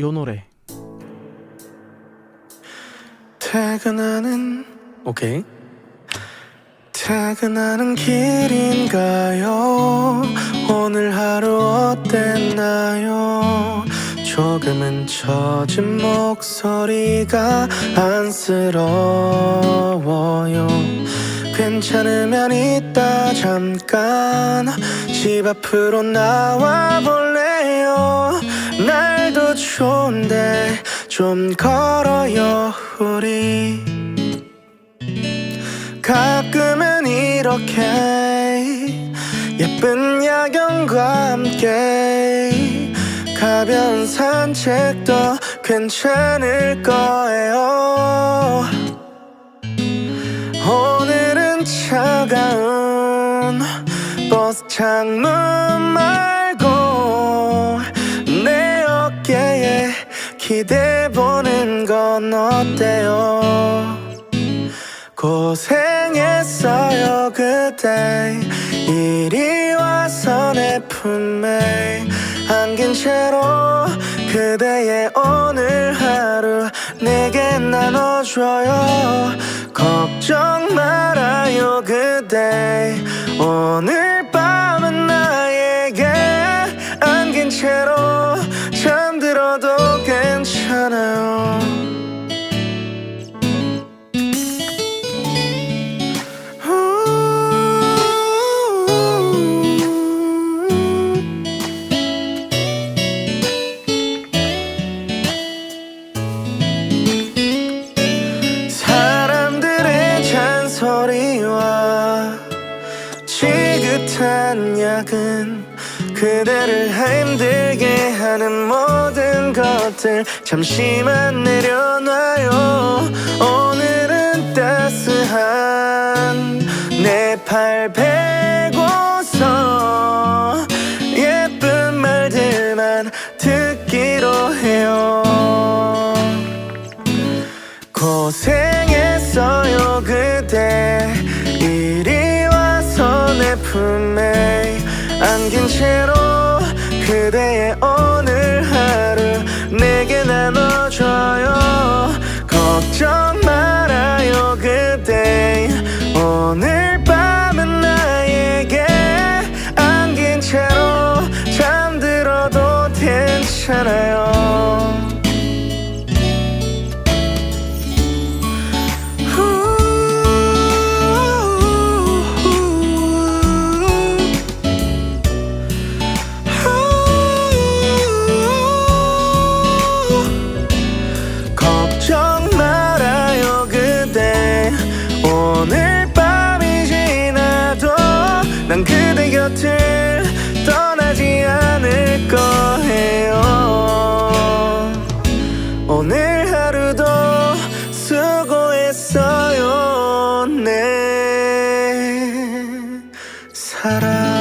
요 노래. 퇴근하는 오케이. 퇴근하는 길인가요? 오늘 하루 어땠나요? 조금은 젖은 목소리가 안쓰러워요. 괜찮으면 이따 잠깐 집 앞으로 나와 볼래요 좋은데 좀 걸어요 우리. 가끔은 이렇게 예쁜 야경과 함께 가벼운 산책도 괜찮을 거예요. 오늘은 차가운 버스 창문 말 기대보는 건 어때요? 고생했어요 그대 이리 와서 내 품에 안긴 채로 그대의 오늘 하루 내게 나눠줘요. 걱정 말아요 그대 오늘 잔소리와 지긋한 야근 그대를 힘들게 하는 모든 것들 잠시만 내려놔요. 오늘은 따스한 내 팔 베고서 예쁜 말들만 듣기로 해요. 고생했어요 그대 내 품에 안긴 채로 그대의 오 사랑.